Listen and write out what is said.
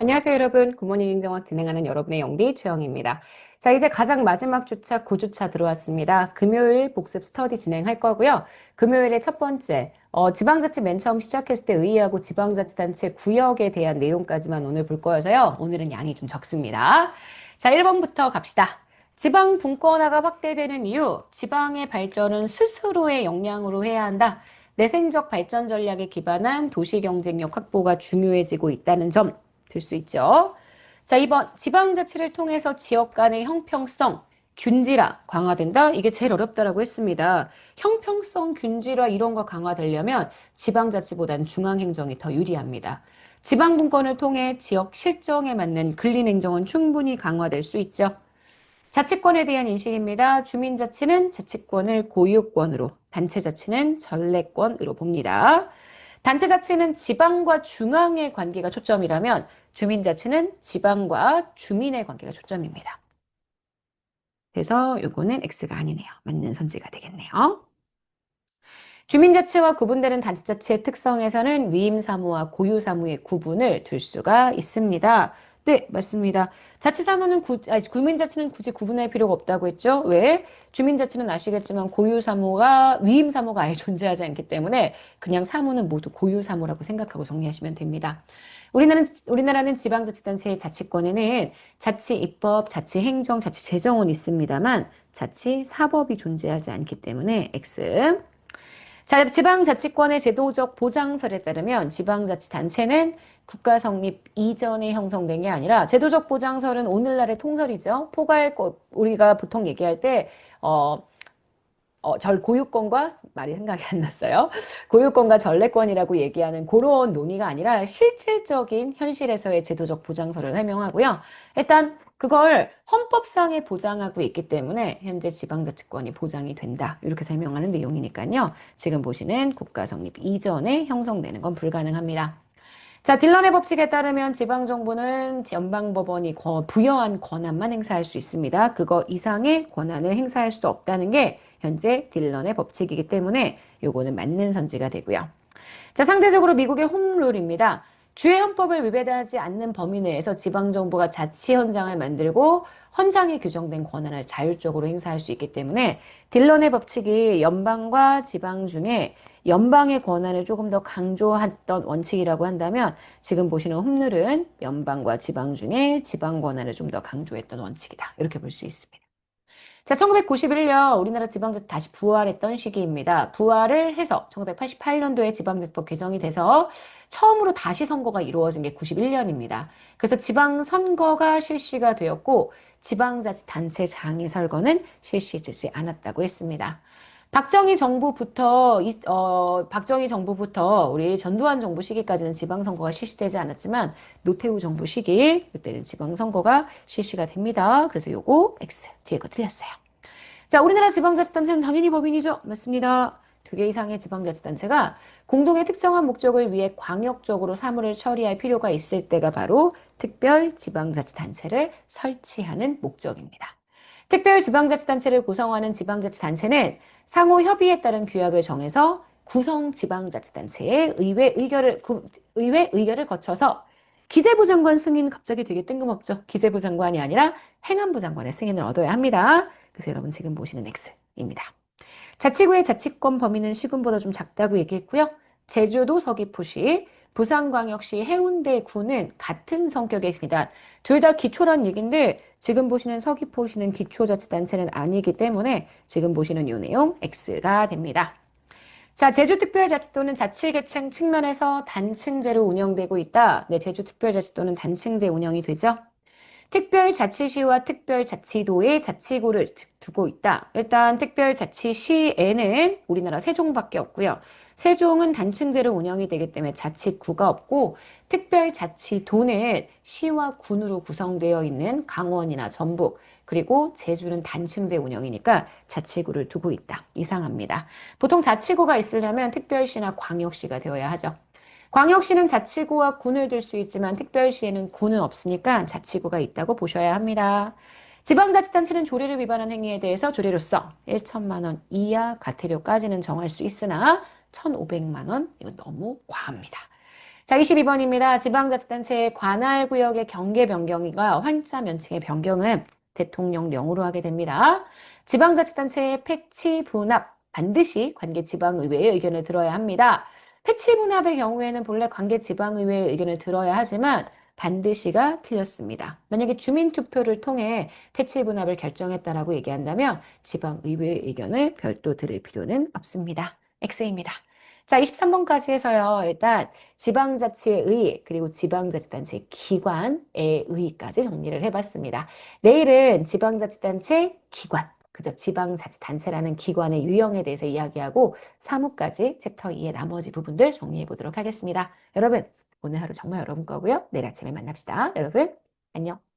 안녕하세요, 여러분. 굿모닝 인정학 진행하는 여러분의 영디 최영입니다. 자, 이제 가장 마지막 주차 9주차 들어왔습니다. 금요일 복습 스터디 진행할 거고요. 금요일에 첫 번째, 어, 지방자치 맨 처음 시작했을 때 의의하고 지방자치단체 구역에 대한 내용까지만 오늘 볼 거여서요. 오늘은 양이 좀 적습니다. 자, 1번부터 갑시다. 지방 분권화가 확대되는 이유, 지방의 발전은 스스로의 역량으로 해야 한다. 내생적 발전 전략에 기반한 도시 경쟁력 확보가 중요해지고 있다는 점 들 수 있죠. 자, 2번 지방자치를 통해서 지역 간의 형평성, 균질화 강화된다? 이게 제일 어렵다라고 했습니다. 형평성, 균질화 이런 거 강화되려면 지방자치보단 중앙행정이 더 유리합니다. 지방분권을 통해 지역 실정에 맞는 근린행정은 충분히 강화될 수 있죠. 자치권에 대한 인식입니다. 주민자치는 자치권을 고유권으로, 단체자치는 전례권으로 봅니다. 단체 자치는 지방과 중앙의 관계가 초점이라면 주민 자치는 지방과 주민의 관계가 초점입니다. 그래서 요거는 X가 아니네요. 맞는 선지가 되겠네요. 주민자치와 구분되는 단체자치의 특성에서는 위임사무와 고유사무의 구분을 둘 수가 있습니다. 네, 맞습니다. 자치사무는 구, 아니, 구민자치는 굳이 구분할 필요가 없다고 했죠. 왜? 주민자치는 아시겠지만 고유사무가 위임사무가 아예 존재하지 않기 때문에 그냥 사무는 모두 고유사무라고 생각하고 정리하시면 됩니다. 우리나라는, 우리나라는 지방자치단체의 자치권에는 자치입법, 자치행정, 자치재정원이 있습니다만 자치사법이 존재하지 않기 때문에 X. 자, 지방자치권의 제도적 보장설에 따르면 지방자치단체는 국가 성립 이전에 형성된 게 아니라 제도적 보장설은 오늘날의 통설이죠. 포괄 우리가 보통 얘기할 때 어, 어, 절 고유권과 말이 생각이 안 났어요. 고유권과 전례권이라고 얘기하는 그런 논의가 아니라 실질적인 현실에서의 제도적 보장설을 설명하고요. 일단 그걸 헌법상에 보장하고 있기 때문에 현재 지방자치권이 보장이 된다. 이렇게 설명하는 내용이니까요. 지금 보시는 국가 성립 이전에 형성되는 건 불가능합니다. 자, 딜런의 법칙에 따르면 지방정부는 연방법원이 부여한 권한만 행사할 수 있습니다. 그거 이상의 권한을 행사할 수 없다는 게 현재 딜런의 법칙이기 때문에 요거는 맞는 선지가 되고요. 자, 상대적으로 미국의 홈룰입니다. 주의 헌법을 위배하지 않는 범위 내에서 지방정부가 자치 현장을 만들고 헌장에 규정된 권한을 자율적으로 행사할 수 있기 때문에 딜런의 법칙이 연방과 지방 중에 연방의 권한을 조금 더 강조했던 원칙이라고 한다면 지금 보시는 홈룰은 연방과 지방 중에 지방 권한을 좀 더 강조했던 원칙이다. 이렇게 볼 수 있습니다. 자, 1991년 우리나라 지방자치 다시 부활했던 시기입니다. 부활을 해서 1988년도에 지방자치법 개정이 돼서 처음으로 다시 선거가 이루어진 게 91년입니다. 그래서 지방선거가 실시가 되었고 지방자치단체장의 설거는 실시되지 않았다고 했습니다. 박정희 정부부터 어, 박정희 정부부터 우리 전두환 정부 시기까지는 지방선거가 실시되지 않았지만 노태우 정부 시기 이때는 지방선거가 실시가 됩니다. 그래서 요거 X 뒤에 거 틀렸어요. 자, 우리나라 지방자치단체는 당연히 법인이죠. 맞습니다. 두 개 이상의 지방자치단체가 공동의 특정한 목적을 위해 광역적으로 사무를 처리할 필요가 있을 때가 바로 특별지방자치단체를 설치하는 목적입니다. 특별지방자치단체를 구성하는 지방자치단체는 상호 협의에 따른 규약을 정해서 구성 지방자치단체의 의회 의결을 의회 의결을 거쳐서 기재부 장관 승인 갑자기 되게 뜬금없죠. 기재부 장관이 아니라 행안부 장관의 승인을 얻어야 합니다. 그래서 여러분 지금 보시는 X입니다. 자치구의 자치권 범위는 시군보다 좀 작다고 얘기했고요. 제주도 서귀포시, 부산광역시 해운대구는 같은 성격의 기단. 둘 다 기초란 얘기인데 지금 보시는 서귀포시는 기초자치단체는 아니기 때문에 지금 보시는 이 내용 X가 됩니다. 자, 제주특별자치도는 자치계층 측면에서 단층제로 운영되고 있다. 네, 제주특별자치도는 단층제 운영이 되죠. 특별자치시와 특별자치도의 자치구를 두고 있다. 일단 특별자치시에는 우리나라 세종밖에 없고요. 세종은 단층제로 운영이 되기 때문에 자치구가 없고 특별자치도는 시와 군으로 구성되어 있는 강원이나 전북 그리고 제주는 단층제 운영이니까 자치구를 두고 있다. 이상합니다. 보통 자치구가 있으려면 특별시나 광역시가 되어야 하죠. 광역시는 자치구와 군을 들 수 있지만 특별시에는 군은 없으니까 자치구가 있다고 보셔야 합니다. 지방자치단체는 조례를 위반한 행위에 대해서 조례로서 1천만 원 이하 과태료까지는 정할 수 있으나 1,500만 원 이거 너무 과합니다. 자, 22번입니다. 지방자치단체의 관할구역의 경계 변경과 환자 면칭의 변경은 대통령령으로 하게 됩니다. 지방자치단체의 패치 분합 반드시 관계 지방의회의 의견을 들어야 합니다. 패치 분합의 경우에는 본래 관계 지방의회의 의견을 들어야 하지만 반드시가 틀렸습니다. 만약에 주민투표를 통해 패치 분합을 결정했다라고 얘기한다면 지방의회의 의견을 별도 들을 필요는 없습니다. X입니다. 자, 23번까지 해서요. 일단 지방자치의 의 그리고 지방자치단체 기관의 의까지 정리를 해봤습니다. 내일은 지방자치단체 기관 그죠? 지방자치단체라는 기관의 유형에 대해서 이야기하고 사무까지 챕터 2의 나머지 부분들 정리해 보도록 하겠습니다. 여러분, 오늘 하루 정말 여러분 거고요. 내일 아침에 만납시다. 여러분, 안녕.